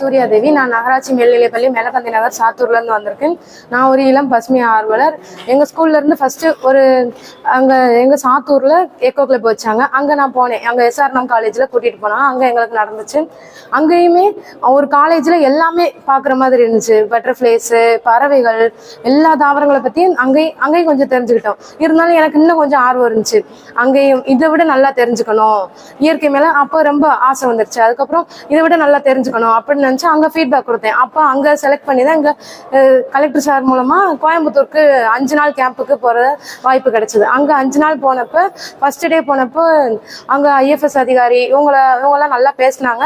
சூர்யா தேவி நான் நகராட்சி மேல்நிலைப்பள்ளி மேலப்பந்தி நகர் சாத்தூர்லேருந்து வந்திருக்கேன். நான் ஒரு இளம் பசுமை ஆர்வலர். எங்கள் ஸ்கூல்லேருந்து ஃபஸ்ட்டு ஒரு அங்கே எங்கள் சாத்தூரில் எக்கோ கிளப் வச்சாங்க அங்கே நான் போனேன். அங்கே எஸ்ஆர்எம் காலேஜில் கூட்டிகிட்டு போனால் அங்கே எங்களுக்கு நடந்துச்சு. அங்கேயுமே ஒரு காலேஜில் எல்லாமே பார்க்குற மாதிரி இருந்துச்சு. பட்டர்ஃப்ளைஸு பறவைகள் எல்லா தாவரங்களை பற்றியும் அங்கேயும் அங்கேயும் கொஞ்சம் தெரிஞ்சுக்கிட்டோம். இருந்தாலும் எனக்கு இன்னும் கொஞ்சம் ஆர்வம் இருந்துச்சு. அங்கேயும் இதை விட நல்லா தெரிஞ்சுக்கணும். இயற்கை மேலே அப்போ ரொம்ப ஆசை வந்துருச்சு. அதுக்கப்புறம் இதை விட நல்லா தெரிஞ்சுக்கணும் அப்படின்னு நினைச்சு அங்கே ஃபீட்பேக் கொடுத்தேன். அப்போ அங்கே செலக்ட் பண்ணி தான் இங்கே கலெக்டர் சார் மூலமாக கோயம்புத்தூருக்கு அஞ்சு நாள் கேம்புக்கு போகிற வாய்ப்பு கிடச்சிது. அங்கே அஞ்சு நாள் போனப்போ ஃபர்ஸ்ட் டே போனப்போ அங்கே ஐஎஃப்எஸ் அதிகாரி இவங்கள இவங்கெல்லாம் நல்லா பேசினாங்க.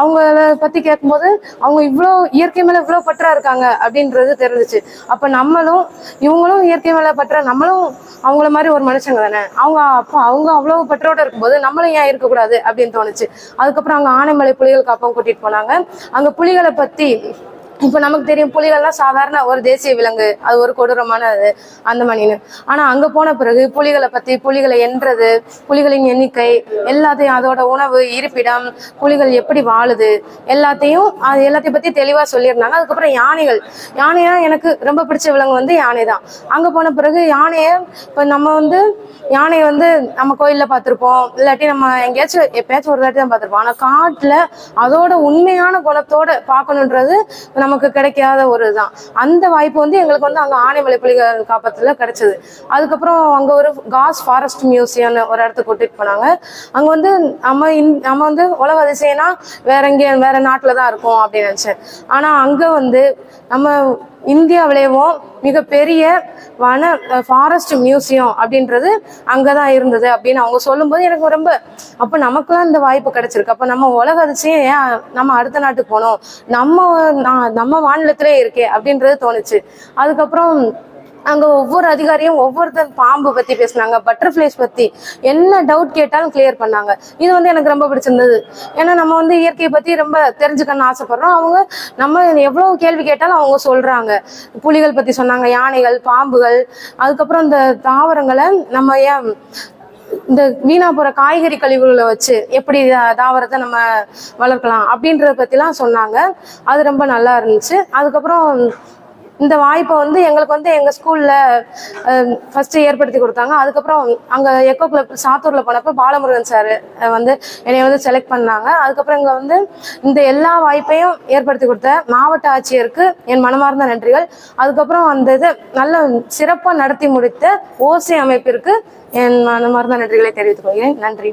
அவங்கள பற்றி கேட்கும்போது அவங்க இவ்வளோ இயற்கை மேலே இவ்வளோ பற்றா இருக்காங்க அப்படின்றது தெரிஞ்சுச்சு. அப்போ நம்மளும் இவங்களும் இயற்கை மேலே பற்றா நம்மளும் அவங்கள மாதிரி ஒரு மனுஷங்க தானே? அவங்க அப்போ அவங்க அவ்வளவு பெற்றோட இருக்கும்போது நம்மளும் ஏன் இருக்கக்கூடாது அப்படின்னு தோணுச்சு. அதுக்கப்புறம் அங்கே ஆனைமலை புலிகள் காப்பகம் கூட்டிட்டு போனாங்க. அங்க புலிகளை பத்தி இப்போ நமக்கு தெரியும் புலிகள்லாம் சாதாரண ஒரு தேசிய விலங்கு. அது ஒரு கொடூரமான அது அந்த மணின்னு. ஆனா அங்க போன பிறகு புலிகளை பத்தி புலிகளை எண்றது புலிகளின் எண்ணிக்கை எல்லாத்தையும் அதோட உணவு இருப்பிடம் புலிகள் எப்படி வாழுது எல்லாத்தையும் அது எல்லாத்தையும் பத்தி தெளிவாக சொல்லியிருந்தாங்க. அதுக்கப்புறம் யானைகள். யானையா எனக்கு ரொம்ப பிடிச்ச விலங்கு வந்து யானை தான். அங்க போன பிறகு யானையை இப்போ நம்ம வந்து யானையை வந்து நம்ம கோயில்ல பார்த்துருப்போம். இல்லாட்டி நம்ம எங்கேயாச்சும் எப்பயாச்சும் ஒரு தாட்டி தான் பார்த்திருப்போம். ஆனால் காட்டில் அதோட உண்மையான குணத்தோட பார்க்கணுன்றது நமக்கு கிடைக்காத ஒரு இதுதான் அந்த வாய்ப்பு வந்து எங்களுக்கு வந்து அங்கே ஆனைமலை புலிகள் காப்பத்துல கிடைச்சது. அதுக்கப்புறம் அங்கே ஒரு காஸ் ஃபாரஸ்ட் மியூசியம்னு ஒரு இடத்துக்கு கூட்டிகிட்டு போனாங்க. அங்கே வந்து நம்ம இந்- நம்ம வந்து உலக அதிசயம்னா வேற எங்கேயும் வேற நாட்டில் தான் இருக்கும் அப்படின்னு நினச்சேன். ஆனால் அங்கே வந்து நம்ம இந்தியாவிலேயும் மிகப்பெரிய வன ஃபாரஸ்ட் மியூசியம் அப்படின்றது அங்கதான் இருந்தது அப்படின்னு அவங்க சொல்லும்போது எனக்கு ரொம்ப அப்ப நமக்குலாம் இந்த வாய்ப்பு கிடைச்சிருக்கு. அப்ப நம்ம உலக அதிசயம் ஏன் நம்ம அடுத்த நாட்டுக்கு போனோம்? நம்ம நம்ம மாநிலத்திலே இருக்கே அப்படின்றது தோணுச்சு. அதுக்கப்புறம் அங்கே ஒவ்வொரு அதிகாரியும் ஒவ்வொருத்தர் பாம்பு பற்றி பேசினாங்க பட்டர்ஃப்ளைஸ் பற்றி என்ன டவுட் கேட்டாலும் கிளியர் பண்ணாங்க. இது வந்து எனக்கு ரொம்ப பிடிச்சிருந்தது. ஏன்னா நம்ம வந்து இயற்கையை பற்றி ரொம்ப தெரிஞ்சுக்கணும்னு ஆசைப்படுறோம். அவங்க நம்ம எவ்வளோ கேள்வி கேட்டாலும் அவங்க சொல்கிறாங்க புலிகள் பற்றி சொன்னாங்க யானைகள் பாம்புகள் அதுக்கப்புறம் இந்த தாவரங்களை நம்ம ஏன் இந்த வீணா போற காய்கறி கழிவுகளை வச்சு எப்படி தாவரத்தை நம்ம வளர்க்கலாம் அப்படின்றத பத்திலாம் சொன்னாங்க. அது ரொம்ப நல்லா இருந்துச்சு. அதுக்கப்புறம் இந்த வாய்ப்பை வந்து எங்களுக்கு வந்து எங்க ஸ்கூல்ல ஃபர்ஸ்ட் ஏற்படுத்தி கொடுத்தாங்க. அதுக்கப்புறம் அங்க எக்கோ கிளப் சாத்தூர்ல போனப்ப பாலமுருகன் சார் வந்து என்னை வந்து செலக்ட் பண்ணாங்க. அதுக்கப்புறம் இங்க வந்து இந்த எல்லா வாய்ப்பையும் ஏற்படுத்தி கொடுத்த மாவட்ட ஆட்சியருக்கு என் மனமார்ந்த நன்றிகள். அதுக்கப்புறம் அந்த இது நல்ல சிறப்பாக நடத்தி முடித்த ஓசை அமைப்பிற்கு என் மனமார்ந்த நன்றிகளை தெரிவித்துக் கொள்கிறேன். நன்றி.